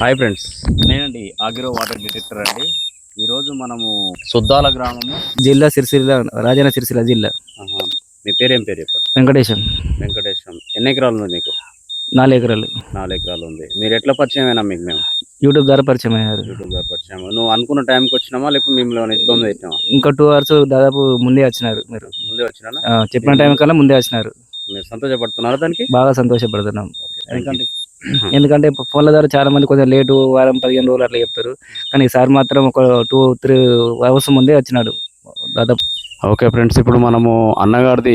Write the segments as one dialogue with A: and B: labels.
A: Hi friends నేనండి agro water detector అండి. ఈరోజు మనము సుద్దాల గ్రామము
B: జిల్లా సిరిసిల్ల రాజన్న సిరిసిల్ల జిల్లా.
A: మీ పేరు ఏం పేరు చెప్పండి?
B: వెంకటేశం.
A: వెంకటేశం. ఎన్ని ఎకరాలు ఉంది మీకు?
B: నాలుగు ఎకరాలు.
A: నాలుగు ఎకరాలు ఉంది. మీరు ఎట్లా పరిచయం అయినా మీకు మేము?
B: యూట్యూబ్ ద్వారా పరిచయం అయ్యారు.
A: యూట్యూబ్ ద్వారా పరిచయం నువ్వు అనుకున్న టైంకి వచ్చినామా లేకపోతే మిమ్మల్ని ఏమైనా ఇబ్బంది పెట్టినామా
B: ఇంకా టూ అవర్స్ దాదాపు ముందే వచ్చినారు మీరు.
A: ముందే వచ్చినా
B: చెప్పిన టైం కల్లా ముందే వచ్చినారు.
A: మీరు సంతోషపడుతున్నారా దానికి?
B: బాగా సంతోషపడుతున్నాం. ఎందుకంటే ఎందుకంటే ఫోన్ల ద్వారా చాలా మంది కొంచెం లేటు వారం పదిహేను రోజులు అట్లా చెప్తారు. కానీ సార్ మాత్రం ఒక టూ త్రీ అవర్స్ ముందే వచ్చినాడు. దాదాపు
A: ఓకే ఫ్రెండ్స్ ఇప్పుడు మనము అన్నగారిది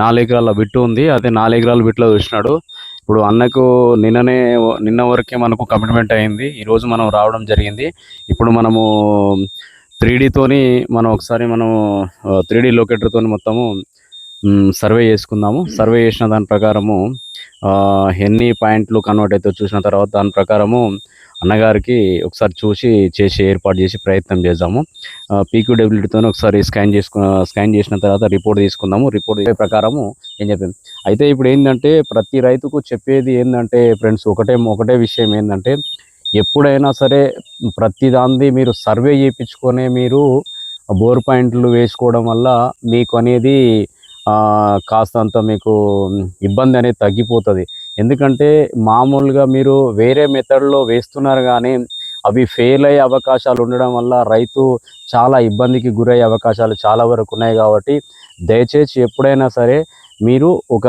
A: నాలుగు ఎకరాల. బిట్టు ఉంది. అదే నాలుగు ఎకరాల బిట్లో చూసినాడు. ఇప్పుడు అన్నకు నిన్ననే నిన్న వరకే మనకు కమిట్మెంట్ అయింది. ఈరోజు మనం రావడం జరిగింది. ఇప్పుడు మనము త్రీ తోని మనం ఒకసారి మనం త్రీ డీ లొకేటర్తో మొత్తము సర్వే చేసుకుందాము. సర్వే చేసిన దాని ప్రకారము ఎన్ని పాయింట్లు కన్వర్ట్ అయితే చూసిన తర్వాత దాని ప్రకారము అన్నగారికి ఒకసారి చూసి చేసి ఏర్పాటు చేసి ప్రయత్నం చేద్దాము. పీక్యూడబ్ల్యూడితో ఒకసారి స్కాన్ చేసుకు స్కాన్ చేసిన తర్వాత రిపోర్ట్ తీసుకుందాము. రిపోర్ట్ ప్రకారము ఏం చెప్పాము అయితే ఇప్పుడు ఏంటంటే ప్రతి రైతుకు చెప్పేది ఏంటంటే ఫ్రెండ్స్ ఒకటే ఒకటే విషయం ఏంటంటే ఎప్పుడైనా సరే ప్రతి దాన్ని మీరు సర్వే చేయించుకొని మీరు బోర్ పాయింట్లు వేసుకోవడం వల్ల మీకు అనేది కాస్తంత మీకు ఇబ్బంది అనేది తగ్గిపోతుంది. ఎందుకంటే మామూలుగా మీరు వేరే మెథడ్లో వేస్తున్నారు కానీ అవి ఫెయిల్ అయ్యే అవకాశాలు ఉండడం వల్ల రైతు చాలా ఇబ్బందికి గురయ్యే అవకాశాలు చాలా వరకు ఉన్నాయి కాబట్టి దయచేసి ఎప్పుడైనా సరే మీరు ఒక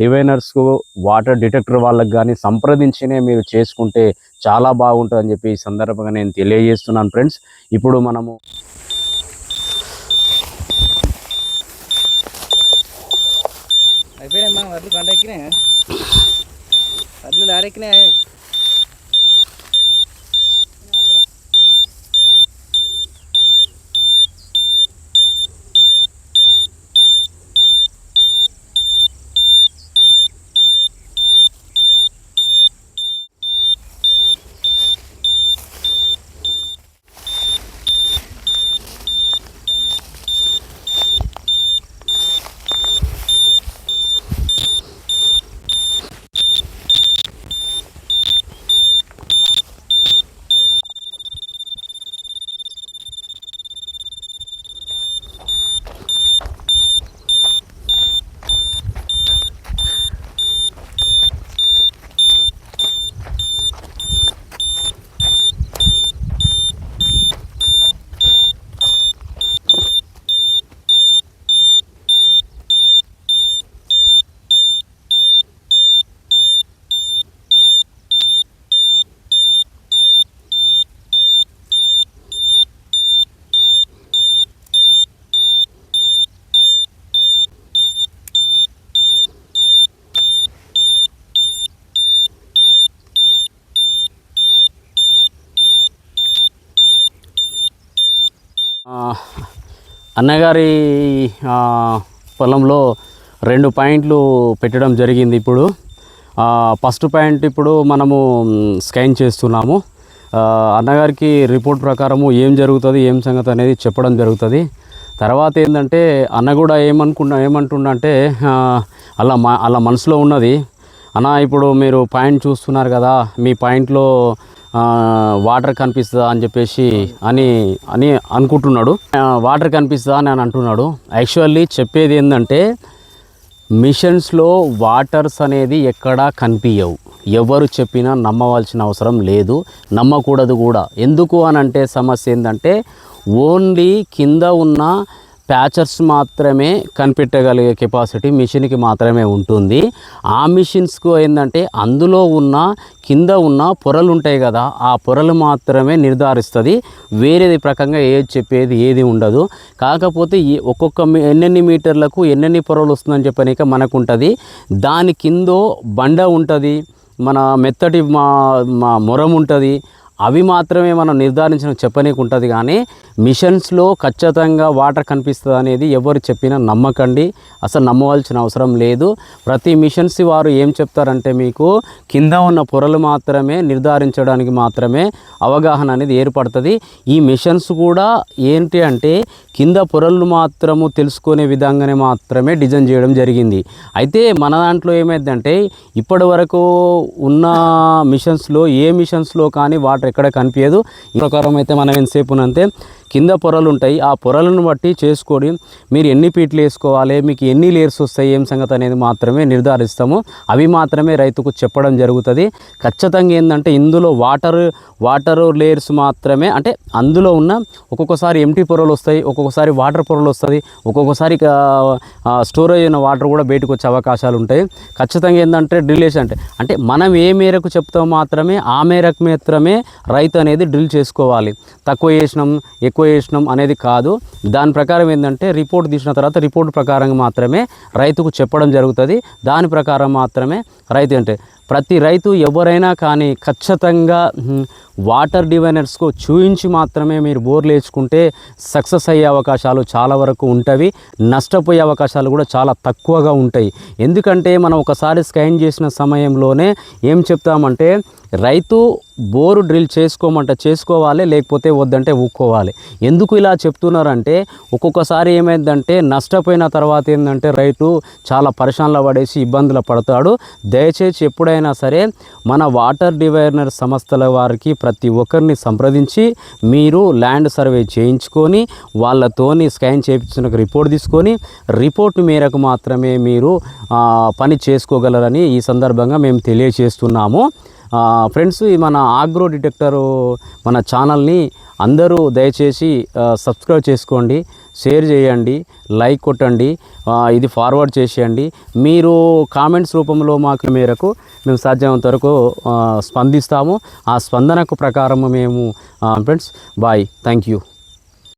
A: డివైనర్స్కు వాటర్ డిటెక్టర్ వాళ్ళకి కానీ సంప్రదించినే మీరు చేసుకుంటే చాలా బాగుంటుందని చెప్పి ఈ సందర్భంగా నేను తెలియజేస్తున్నాను ఫ్రెండ్స్ ఇప్పుడు మనము
B: అయిపోయినాయి మనం వడ్లు కంట ఎక్కినాయి వడ్లు లారెక్కినాయి.
A: అన్నగారి పొలంలో రెండు పాయింట్లు పెట్టడం జరిగింది ఇప్పుడు. ఫస్ట్ పాయింట్ ఇప్పుడు మనము స్కాన్ చేస్తున్నాము. అన్నగారికి రిపోర్ట్ ప్రకారము ఏం జరుగుతుంది ఏం సంగతి అనేది చెప్పడం జరుగుతుంది. తర్వాత ఏంటంటే అన్న కూడా ఏమనుకున్నా ఏమంటుండంటే అలా మా అలా మనసులో ఉన్నది అన్నా ఇప్పుడు మీరు పాయింట్ చూస్తున్నారు కదా మీ పాయింట్లో వాటర్ కనిపిస్తుందా అని చెప్పేసి అని అని అనుకుంటున్నాడు. వాటర్ కనిపిస్తుందా అని అని అంటున్నాడు. యాక్చువల్లీ చెప్పేది ఏంటంటే మిషన్స్లో వాటర్స్ అనేది ఎక్కడా కనిపించవు ఎవరు చెప్పినా నమ్మవలసిన అవసరం లేదు నమ్మకూడదు కూడా. ఎందుకు అని అంటే సమస్య ఏంటంటే ఓన్లీ కింద ఉన్న ప్యాచర్స్ మాత్రమే కనిపెట్టగలిగే కెపాసిటీ మిషన్కి మాత్రమే ఉంటుంది. ఆ మిషన్స్కు ఏంటంటే అందులో ఉన్న కింద ఉన్న పొరలు ఉంటాయి కదా ఆ పొరలు మాత్రమే నిర్ధారిస్తుంది. వేరేది ప్రకంగా ఏది చెప్పేది ఏది ఉండదు. కాకపోతే ఒక్కొక్క మీ- ఎన్నెన్ని మీటర్లకు ఎన్నెన్ని పొరలు వస్తుందని చెప్పనిక మనకు ఉంటుంది దాని కిందో బండ ఉంటుంది. మన మెత్తటి మా మా మొరం ఉంటుంది. అవి మాత్రమే మనం నిర్ధారించిన చెప్పనీకి ఉంటుంది కానీ మిషన్స్లో ఖచ్చితంగా వాటర్ కనిపిస్తుంది అనేది ఎవరు చెప్పినా నమ్మకండి. అసలు నమ్మవలసిన అవసరం లేదు. ప్రతి మిషన్స్ వారు ఏం చెప్తారంటే మీకు కింద ఉన్న పొరలు మాత్రమే నిర్ధారించడానికి మాత్రమే అవగాహన అనేది ఏర్పడుతుంది. ఈ మిషన్స్ కూడా ఏంటి అంటే కింద పొరలు మాత్రము తెలుసుకునే విధంగానే మాత్రమే డిజైన్ చేయడం జరిగింది. అయితే మన దాంట్లో ఏమైందంటే ఇప్పటి వరకు ఉన్న మిషన్స్లో ఏ మిషన్స్లో కానీ వాటర్ ఎక్కడ కనిపించదు. ఈ ప్రకారం అయితే మనం ఎంతసేపు అంతే కింద పొరలు ఉంటాయి. ఆ పొరలను బట్టి చేసుకొని మీరు ఎన్ని పీట్లు వేసుకోవాలి మీకు ఎన్ని లేయర్స్ వస్తాయి ఏం సంగతి అనేది మాత్రమే నిర్ధారిస్తాము. అవి మాత్రమే రైతుకు చెప్పడం జరుగుతుంది. ఖచ్చితంగా ఏంటంటే ఇందులో వాటర్ వాటర్ లేయర్స్ మాత్రమే అంటే అందులో ఉన్న ఒక్కొక్కసారి ఎంటీ పొరలు వస్తాయి ఒక్కొక్కసారి వాటర్ పొరలు వస్తుంది ఒక్కొక్కసారి స్టోరేజ్ అయిన వాటర్ కూడా బయటకు వచ్చే అవకాశాలు ఉంటాయి. ఖచ్చితంగా ఏంటంటే డ్రిలేషన్ అంటే అంటే మనం ఏ మేరకు చెప్తామో మాత్రమే ఆ మేరకు మాత్రమే రైతు అనేది డ్రిల్ చేసుకోవాలి. తక్కువ చేసినాం ఎక్కువ చేసినాం అనేది కాదు. దాని ప్రకారం ఏంటంటే రిపోర్ట్ తీసిన తర్వాత రిపోర్ట్ ప్రకారంగా మాత్రమే రైతుకు చెప్పడం జరుగుతుంది. దాని ప్రకారం మాత్రమే రైతు అంటే ప్రతి రైతు ఎవరైనా కానీ ఖచ్చితంగా వాటర్ డివైనర్స్కు చూయించి మాత్రమే మీరు బోర్లు వేసుకుంటే సక్సెస్ అయ్యే అవకాశాలు చాలా వరకు ఉంటవి. నష్టపోయే అవకాశాలు కూడా చాలా తక్కువగా ఉంటాయి. ఎందుకంటే మనం ఒకసారి స్కాన్ చేసిన సమయంలోనే ఏం చెప్తామంటే రైతు బోరు డ్రిల్ చేసుకోమంటే చేసుకోవాలి లేకపోతే వద్దంటే ఊక్కోవాలి. ఎందుకు ఇలా చెప్తున్నారంటే ఒక్కొక్కసారి ఏమైందంటే నష్టపోయిన తర్వాత ఏంటంటే రైతు చాలా పరిశానలు పడేసి ఇబ్బందులు పడతాడు. దయచేసి ఎప్పుడైనా సరే మన వాటర్ డివైనర్ సంస్థల వారికి ప్రతి ఒక్కరిని సంప్రదించి మీరు ల్యాండ్ సర్వే చేయించుకొని వాళ్ళతోని స్కాన్ చేయించిన రిపోర్ట్ తీసుకొని రిపోర్ట్ మేరకు మాత్రమే మీరు పని చేసుకోగలరని ఈ సందర్భంగా మేము తెలియజేస్తున్నాము. ఫ్రెండ్స్ ఈ మన ఆగ్రో డిటెక్టరు మన ఛానల్ని అందరూ దయచేసి సబ్స్క్రైబ్ చేసుకోండి షేర్ చేయండి లైక్ కొట్టండి ఇది ఫార్వర్డ్ చేసేయండి. మీరు కామెంట్స్ రూపంలో మాకు మేరకు మేము సాధ్యమైనంత వరకు స్పందిస్తాము. ఆ స్పందనకు ప్రకారము మేము ఫ్రెండ్స్ బాయ్. Thank you.